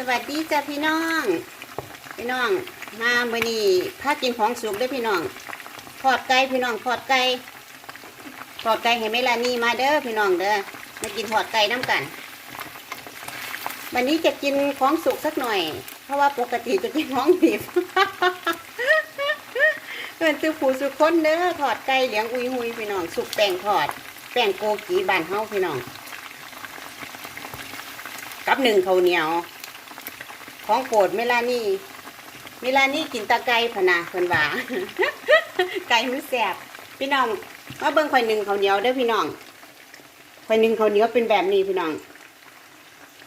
สวัสดีจ้าพี่น้อง พี่น้องมาเมื่อนี้พากินของสุกเด้วยพี่น้องทอดไก่พี่น้องทอดไก่ทอดไก่ให้เมลานี่มาเด้อพี่น้องเด้อมากินทอดไก่น้ำกัน วันนี้จะกินของสุกสักหน่อย เพราะว่าปกติจะกินของดิบเพื่อนซื้อผูสุกคนเด้อทอดไก่เหลียงอุยหุยพี่น้องสุกแป้งทอด แป้งโกกีบานเฮาพี่น้องกับหนึ่งข้าวเหนียว ของโปรดเมลานี่เมลานี่กินตะไก่พนาเพิ่นว่าไก่มันแสบพี่น้องมาเบิ่งข่อยหนึ่งข้าวเหนียวเด้อพี่น้องข่อยหนึ่งข้าวเหนียวเป็นแบบนี้พี่น้อง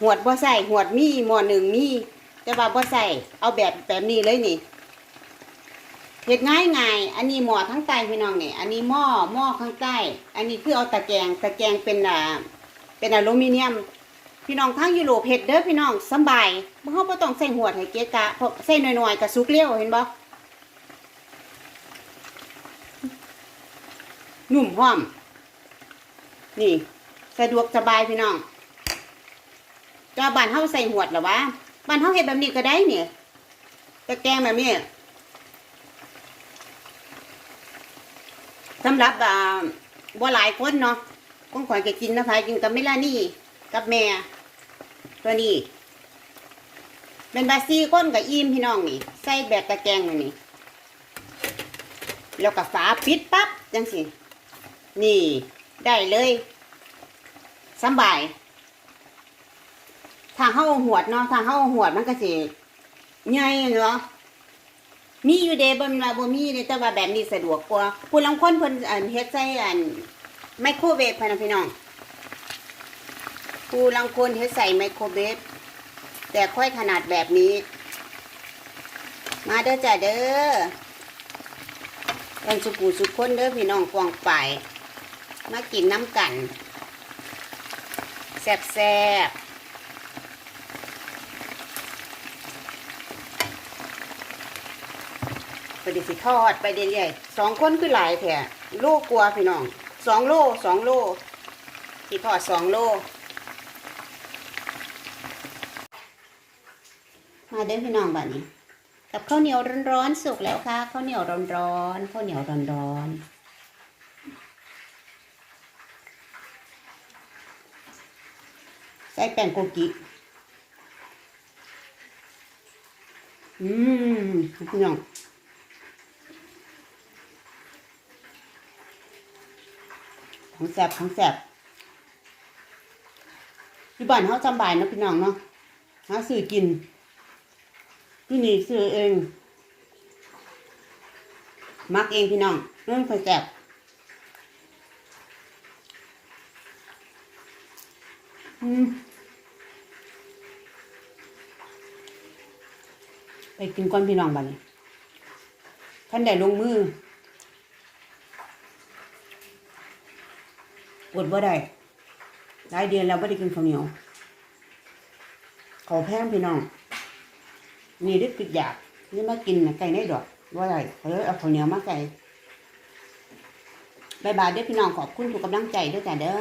หวดบ่ใส่หวดมีหม้อหนึ่งมีแต่ว่าบ่ใส่เอาแบบแบบนี้เลยนี่เฮ็ดง่ายง่ายอันนี้หม้อทั้งใต้พี่น้องนี่อันนี้หม้อหม้อข้างใต้ อันนี้คือเอาตะแกรงตะแกรงเป็นอ่าเป็นอลูมิเนียม พี่น้องทางยุโรปเฮ็ดเด้อพี่น้องสบายบ่เฮาบ่ต้องใส่หัวให้เกะกะเพราะใส่หน้อยๆก็สุกเร็วเห็นบ่นุ่มหอม นี่ สะดวกสบายพี่น้องจ้าบ้านเฮาใส่หัวหรอวะบ้านเฮาเฮ็ดแบบนี้ก็ได้เนี่ยตะแกงแบบนี้สำหรับอ่าบ่หลายคนเนาะคงขอยก็กินนะพายกินกับเมลานี่กับแม่ ตัวนี้เป็นบาซีก้นกับอิ่มพี่น้องนี่ ใส่แบบตะแกรงนี่ แล้วก็ฝาปิดปั๊บจังสิ นี่ได้เลยสบายถ้าเข้าหวดเนาะถ้าเข้าหวดมันก็สิใหญ่เนาะมีอยู่เดบ่แมันว่าบมีเด้แต่ว่าแบบนี้สะดวกกว่าผู้ลังคนเพิ่นอันเฮ็ดใส่อันไมโครเวฟพะนะพี่น้อง ผู้ลังคนเฮ็ดใส่ไมโครเวฟแต่ค่อยขนาดแบบนี้ มาเด้อจ้ะเด้อเป็นสุปูสุคนเด้อพี่น้องกวางไป มากินน้ำกันแซ่บแซ่บไปดิสิทอดไปเรื่อยๆสองคนคือหลายแท้โลกลัวพี่น้องสองโลสองโลสิทอดสองโล มาเด้อพี่น้องบ้านนี้ กับข้าวเหนียวร้อนๆสุกแล้วค่ะข้าวเหนียวร้อนๆข้าวเหนียวร้อนๆใส่แป้งโกกิ อืมพี่น้องของแซ่บของแซ่บที่บ้านเขาสำบายนะพี่น้องเนาะหาซื้อกิน ที่นี่ซื้อเองมักเองพี่น้องนั่นค่อยแซ่บไปกินก่อนพี่น้องบัดนี้ท่านได้ลงมืออดบ่ได้หลายเดือนแล้วไม่ได้กินข้าวเหนียวขอแพงพี่น้อง นี่ดึกิดอยากนี่มากินนะไก่ในดอกว่าไรเออเลยเอาข้าวเหนียวมาไก่บายบายเด้อพี่น้องขอบคุณทุกกำลังใจด้วยจ้ะเด้อ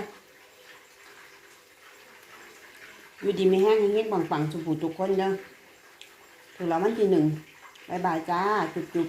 อยู่ดีไม่แห้งเงี้ยบังฝังสุบูทุกคนเด้อถูกแล้วมันทีหนึ่งบายบายจ้า จุบจุบ